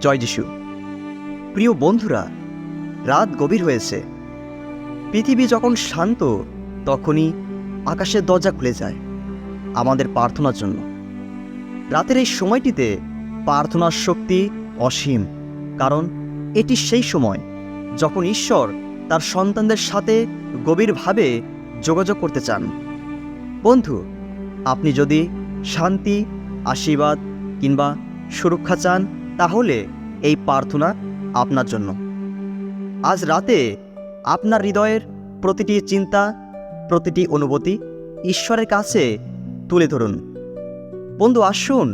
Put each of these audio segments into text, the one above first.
জয় যিশু। প্রিয় বন্ধুরা, রাত গভীর হয়েছে। পৃথিবী যখন শান্ত, তখনই আকাশের দরজা খুলে যায় আমাদের প্রার্থনার জন্য। রাতের এই সময়টিতে প্রার্থনার শক্তি অসীম, কারণ এটি সেই সময় যখন ঈশ্বর তার সন্তানদের সাথে গভীরভাবে যোগাযোগ করতে চান। বন্ধু, আপনি যদি শান্তি, আশীর্বাদ কিংবা সুরক্ষা চান তাহলে এই প্রার্থনা আপনার জন্য। আজ রাতে আপনার হৃদয়ের প্রতিটি চিন্তা, প্রতিটি অনুভূতি ঈশ্বরের কাছে তুলে ধরুন। বন্ধু, আসুন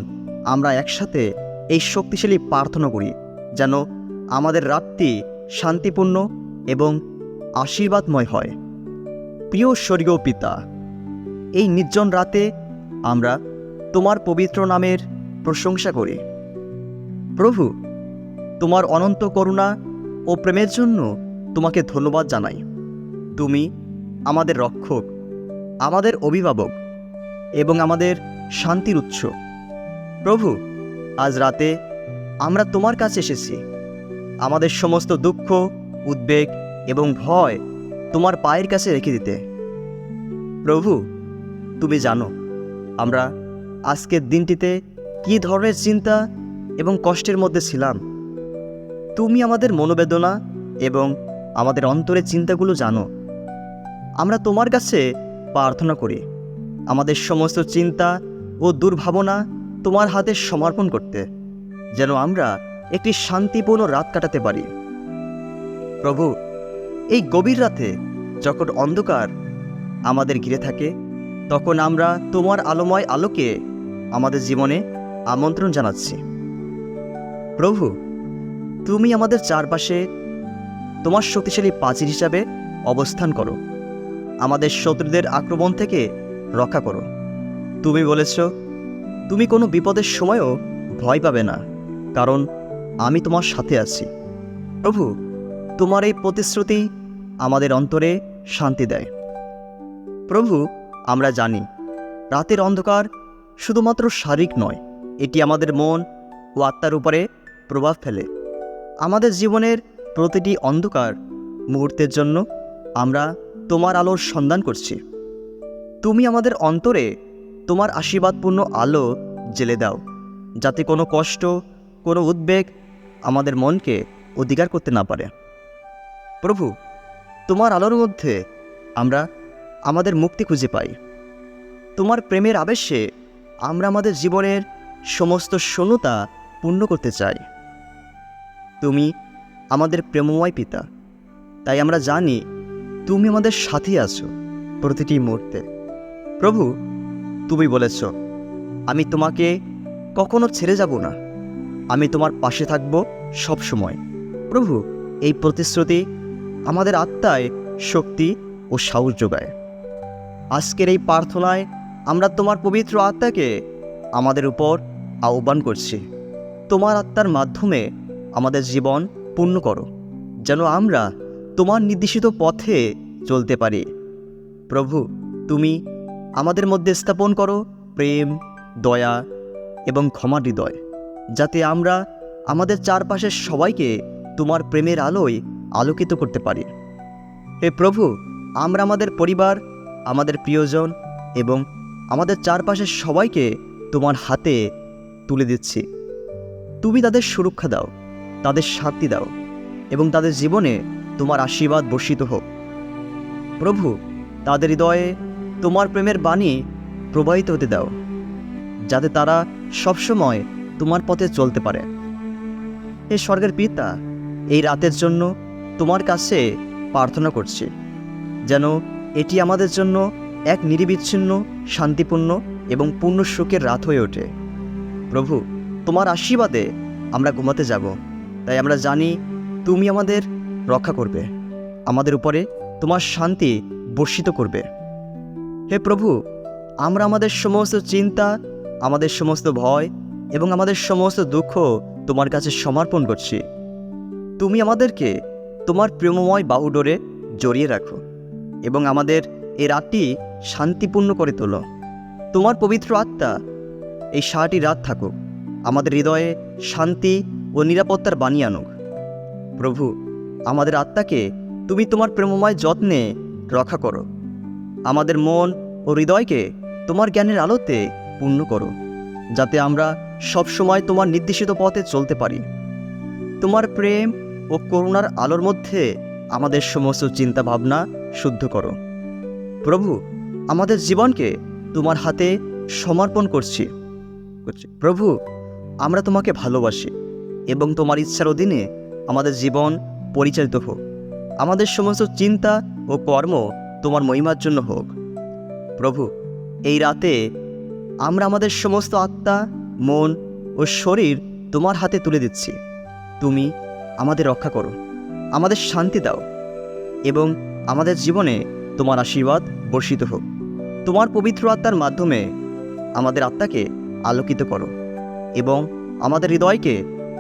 আমরা একসাথে এই শক্তিশালী প্রার্থনা করি, যেন আমাদের রাতটি শান্তিপূর্ণ এবং আশীর্বাদময় হয়। প্রিয় স্বর্গীয় পিতা, এই নির্জন রাতে আমরা তোমার পবিত্র নামের প্রশংসা করি। প্রভু, তোমার অনন্ত করুণা ও প্রেমের জন্য তোমাকে ধন্যবাদ জানাই। তুমি আমাদের রক্ষক, আমাদের অভিভাবক এবং আমাদের শান্তির উৎস। প্রভু, আজ রাতে আমরা তোমার কাছে এসেছি। আমাদের সমস্ত দুঃখ, উদ্বেগ এবং ভয় তোমার পায়ের কাছে রেখে দিতে। প্রভু, তুমি জানো আমরা আজকের দিনটিতে কী ধরনের চিন্তা এবং কষ্টের মধ্যে ছিলাম। তুমি আমাদের মনোবেদনা এবং আমাদের অন্তরের চিন্তাগুলো জানো। আমরা তোমার কাছে প্রার্থনা করি, আমাদের সমস্ত চিন্তা ও দুর্ভাবনা তোমার হাতে সমর্পণ করতে, যেন আমরা একটি শান্তিপূর্ণ রাত কাটাতে পারি। প্রভু, এই গভীর রাতে যখন অন্ধকার আমাদের ঘিরে থাকে, তখন আমরা তোমার আলোময় আলোকে আমাদের জীবনে আমন্ত্রণ জানাচ্ছি। প্রভু, তুমি আমাদের চারপাশে তোমার শক্তিশালী প্রাচীর হিসাবে অবস্থান করো। আমাদের শত্রুদের আক্রমণ থেকে রক্ষা করো। তুমি বলেছ, তুমি কোনো বিপদের সময়ও ভয় পাবে না, কারণ আমি তোমার সাথে আছি। প্রভু, তোমার এই প্রতিশ্রুতি আমাদের অন্তরে শান্তি দেয়। প্রভু, আমরা জানি, রাতের অন্ধকার শুধুমাত্র শারীরিক নয়, এটি আমাদের মন ও আত্মার উপরে প্রভাব ফেলে। আমাদের জীবনের প্রতিটি অন্ধকার মুহূর্তের জন্য আমরা তোমার আলোর সন্ধান করছি। তুমি আমাদের অন্তরে তোমার আশীর্বাদপূর্ণ আলো জেলে দাও, যাতে কোনো কষ্ট, কোনো উদ্বেগ আমাদের মনকে অধিকার করতে না পারে। প্রভু, তোমার আলোর মধ্যে আমরা আমাদের মুক্তি খুঁজে পাই। তোমার প্রেমের আবেশে আমরা আমাদের জীবনের সমস্ত শূন্যতা পূর্ণ করতে চাই। তুমি আমাদের প্রেমময় পিতা। তাই আমরা জানি তুমি আমাদের সাথে আছো প্রতিটি মুহূর্তে। প্রভু, তুমি বলেছ, আমি তোমাকে কখনো ছেড়ে যাব না। আমি তোমার পাশে থাকব সব সময় প্রভু, এই প্রতিশ্রুতি আমাদের আত্মায় শক্তি ও সাহস যোগায়। আজকের এই প্রার্থনায় আমরা তোমার পবিত্র আত্মাকে আমাদের উপর আহ্বান করছি। তোমার আত্মার মাধ্যমে আমাদের জীবন পূর্ণ করো, যেন আমরা তোমার নির্দেশিত পথে চলতে পারি। প্রভু, তুমি আমাদের মধ্যে স্থাপন করো প্রেম, দয়া এবং ক্ষমা হৃদয়, যাতে আমরা আমাদের চারপাশের সবাইকে তোমার প্রেমের আলোয় আলোকিত করতে পারি। হে প্রভু, আমরা আমাদের পরিবার, আমাদের প্রিয়জন এবং আমাদের চারপাশের সবাইকে তোমার হাতে তুলে দিচ্ছি। তুমি তাদের সুরক্ষা দাও। তাদের শান্তি দাও, এবং তাদের জীবনে তোমার আশীর্বাদ বর্ষিত হোক। প্রভু, তাদের হৃদয়ে তোমার প্রেমের বাণী প্রবাহিত হতে দাও, যাতে তারা সবসময় তোমার পথে চলতে পারে। হে স্বর্গের পিতা, এই রাতের জন্য তোমার কাছে প্রার্থনা করছি, যেন এটি আমাদের জন্য এক নিরিবিচ্ছিন্ন, শান্তিপূর্ণ এবং পূর্ণ সুখের রাত হয়ে ওঠে। প্রভু, তোমার আশীর্বাদে আমরা ঘুমাতে যাব। তাই আমরা জানি তুমি আমাদের রক্ষা করবে, আমাদের উপরে তোমার শান্তি বর্ষিত করবে। হে প্রভু, আমরা আমাদের সমস্ত চিন্তা, আমাদের সমস্ত ভয় এবং আমাদের সমস্ত দুঃখ তোমার কাছে সমর্পণ করছি। তুমি আমাদেরকে তোমার প্রেমময় বাহুডোরে জড়িয়ে রাখো এবং আমাদের এই রাতটি শান্তিপূর্ণ করে তোলো। তোমার পবিত্র আত্মা এই সারাটি রাত থাকুক, আমাদের হৃদয়ে শান্তি ও নিরাপত্তার বাণী আনুক। প্রভু, আমাদের আত্মাকে তুমি তোমার প্রেমময় যত্নে রক্ষা করো। আমাদের মন ও হৃদয়কে তোমার জ্ঞানের আলোতে পূর্ণ করো, যাতে আমরা সবসময় তোমার নির্দেশিত পথে চলতে পারি। তোমার প্রেম ও করুণার আলোর মধ্যে আমাদের সমস্ত চিন্তা ভাবনা শুদ্ধ করো। প্রভু, আমাদের জীবনকে তোমার হাতে সমর্পণ করছি করছি। প্রভু, আমরা তোমাকে ভালোবাসি। এবং তোমার ইচ্ছার অধীনে আমাদের জীবন পরিচালিত হোক। আমাদের সমস্ত চিন্তা ও কর্ম তোমার মহিমার জন্য হোক। প্রভু, এই রাতে আমরা আমাদের সমস্ত আত্মা, মন ও শরীর তোমার হাতে তুলে দিচ্ছি। তুমি আমাদের রক্ষা করো, আমাদের শান্তি দাও এবং আমাদের জীবনে তোমার আশীর্বাদ বর্ষিত হোক। তোমার পবিত্র আত্মার মাধ্যমে আমাদের আত্মাকে আলোকিত করো এবং আমাদের হৃদয়কে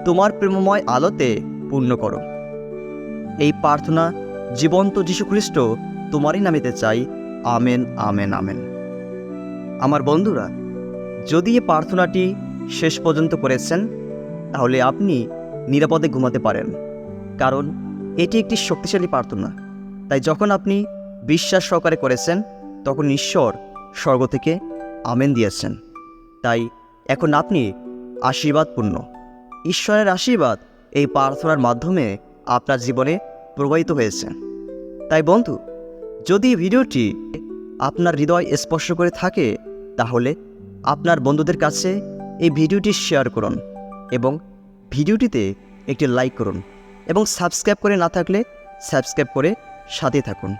তোমার প্রেমময় আলোতে পূর্ণ করো। এই প্রার্থনা জীবন্ত যীশুখ্রিস্ট তোমারই নামেতে চাই। Amen amen amen. আমার বন্ধুরা, যদি এই প্রার্থনাটি শেষ পর্যন্ত করেছেন, তাহলে আপনি নিরাপদে ঘুমাতে পারেন। কারণ এটি একটি শক্তিশালী প্রার্থনা। তাই যখন আপনি বিশ্বাস সহকারে করেছেন, তখন ঈশ্বর স্বর্গ থেকে আমেন দিয়েছেন। তাই এখন আপনি আশীর্বাদপূর্ণ। ঈশ্বরের আশীর্বাদ এই প্রার্থনার মাধ্যমে আপনার জীবনে প্রবাহিত হয়েছে। তাই বন্ধু, যদি ভিডিওটি আপনার হৃদয় স্পর্শ করে থাকে, তাহলে আপনার বন্ধুদের কাছে এই ভিডিওটি শেয়ার করুন এবং ভিডিওটিতে একটি লাইক করুন এবং সাবস্ক্রাইব করে না থাকলে সাবস্ক্রাইব করে সাথে থাকুন।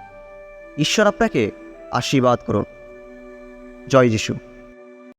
ঈশ্বর আপনাকে আশীর্বাদ করুন। জয় যিশু।